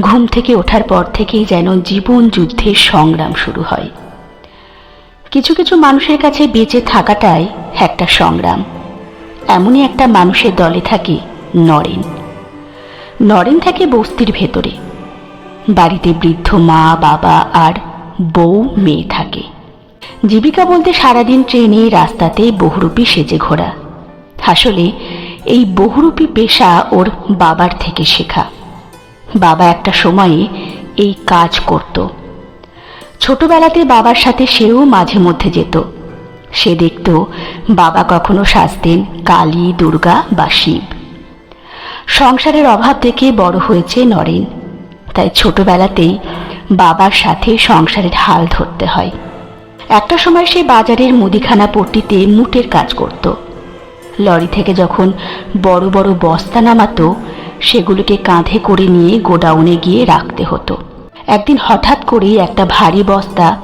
ঘুম থেকে ওঠার পর থেকেই যেন জীবন যুদ্ধের সংগ্রাম শুরু হয়। কিছু কিছু মানুষের কাছে বেঁচে থাকাটাই একটা সংগ্রাম। এমনই একটা মানুষের দলে থাকে নরেন। নরেন থাকে বস্তির ভেতরে। বাড়িতে বৃদ্ধ মা, বাবা আর বউ, মেয়ে থাকে। জীবিকা বলতে সারাদিন ট্রেনে, রাস্তাতে বহুরূপী সেজে ঘোরা। আসলে এই বহুরূপী পেশা ওর বাবার থেকে শেখা। বাবা একটা সময়ে এই কাজ করত। ছোটবেলাতে বাবার সাথে সেও মাঝে মধ্যে যেত। সে দেখত বাবা কখনো সাজতেন কালী, দুর্গা বা শিব। সংসারের অভাব দেখে বড় হয়েছে নরেন। তাই ছোটবেলাতেই বাবার সাথে সংসারের হাল ধরতে হয়। একটা সময় সে বাজারের মুদিখানা পট্টিতে মুটের কাজ করত। লরি থেকে যখন বড় বড় বস্তা নামাতো সেগুলোকে কাঁধে করে নিয়ে গোডাউনে গিয়ে রাখতে হতো। একদিন হঠাৎ করেই একটা ভারী বস্তা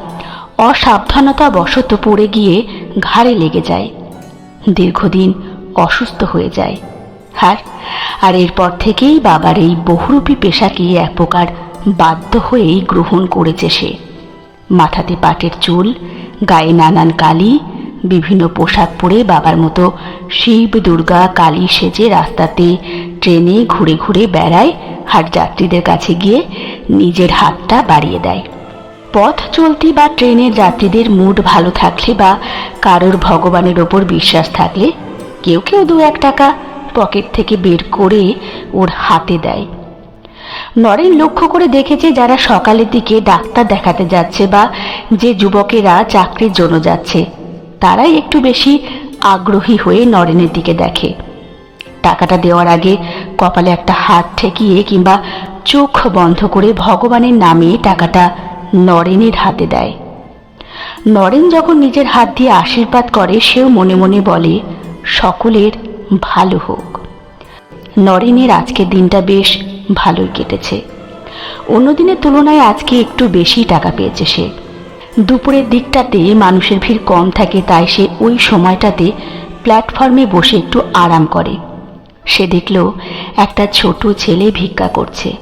অসাবধানতা বশত পড়ে গিয়ে ঘাড়ে লেগে যায়। দীর্ঘদিন অসুস্থ হয়ে যায়। আর আর এরপর থেকেই বাবার এই বহুরূপী পেশাকে এক প্রকার বাধ্য হয়েই গ্রহণ করেছে সে। মাথাতে পাটের চুল, গায়ে নানান কালি বিভিন্ন পোশাক পরে বাবার মতো শিব, দুর্গা, কালী সেজে রাস্তাতে ট্রেনে ঘুরে ঘুরে বেড়ায় আর যাত্রীদের কাছে গিয়ে নিজের হাতটা বাড়িয়ে দেয়। পথ চলতি বা ট্রেনের যাত্রীদের মুড ভালো থাকলে বা কারোর ভগবানের ওপর বিশ্বাস থাকলে কেউ কেউ দু এক টাকা পকেট থেকে বের করে ওর হাতে দেয়। নরেন লক্ষ্য করে দেখেছে যারা সকালের দিকে ডাক্তার দেখাতে যাচ্ছে বা যে যুবকেরা চাকরির জন্য যাচ্ছে। তারাই একটু বেশি আগ্রহী হয়ে নরেনের দিকে দেখে। টাকাটা দেওয়ার আগে কপালে একটা হাত ঠেকিয়ে কিংবা চোখ বন্ধ করে ভগবানের নামে টাকাটা নরেনের হাতে দেয়। নরেন যখন নিজের হাত দিয়ে আশীর্বাদ করে, সেও মনে মনে বলে, সকলের ভালো হোক। নরেনের আজকের দিনটা বেশ ভালোই কেটেছে। অন্য দিনের তুলনায় আজকে একটু বেশি টাকা পেয়েছে সে। দুপুরের দিকটাতে মানুষের ভিড় কম থাকে, তাই সে ওই সময়টাতে প্ল্যাটফর্মে বসে একটু আরাম করে। সে দেখল একটা ছোট ছেলে ভিক্ষা করছে।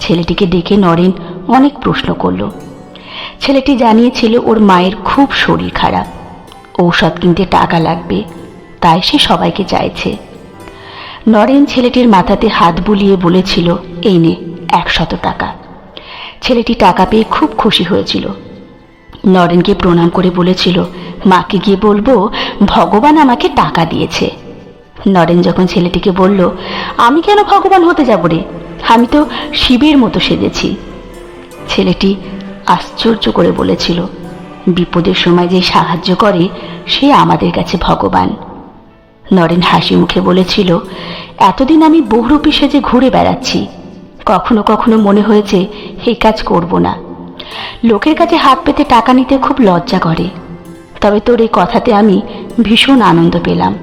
ছেলেটিকে ডেকে নরেন অনেক প্রশ্ন করল। ছেলেটি জানিয়েছিল ওর মায়ের খুব শরীর খারাপ, ঔষধ কিনতে টাকা লাগবে, তাই সে সবাইকে চাইছে। নরেন ছেলেটির মাথাতে হাত বুলিয়ে বলেছিল, এই নে, একশত টাকা। ছেলেটি টাকা পেয়ে খুব খুশি হয়েছিল। নরেনকে প্রণাম করে বলেছিল, মাকে গিয়ে বলব, ভগবান আমাকে টাকা দিয়েছে। নরেন যখন ছেলেটিকে বলল, আমি কেন ভগবান হতে যাব রে? আমি তো শিবের মতো সেজেছি। ছেলেটি আশ্চর্য করে বলেছিল, বিপদের সময় যে সাহায্য করে, সে আমাদের কাছে ভগবান। নরেন হাসি মুখে বলেছিল, এতদিন আমি বহুরূপী সেজে ঘুরে বেড়াচ্ছি। কখনো কখনো মনে হয়েছে, এই কাজ করব না। লোকের কাছে হাত পেতে টাকা নিতে খুব লজ্জা করে। তবে তোর এই কথাতে আমি ভীষণ আনন্দ পেলাম।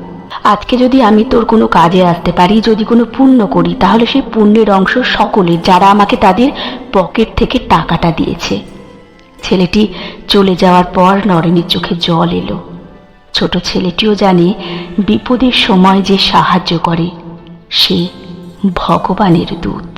আজকে যদি আমি তোর কোনো কাজে আসতে পারি, যদি কোনো পুণ্য করি, তাহলে সেই পুণ্যের অংশ সকলের, যারা আমাকে তাদের পকেট থেকে টাকাটা দিয়েছে। ছেলেটি চলে যাওয়ার পর নরেনের চোখে জল এলো। ছোট ছেলেটিও জানে বিপদের সময় যে সাহায্য করে, সে ভগবানের দূত।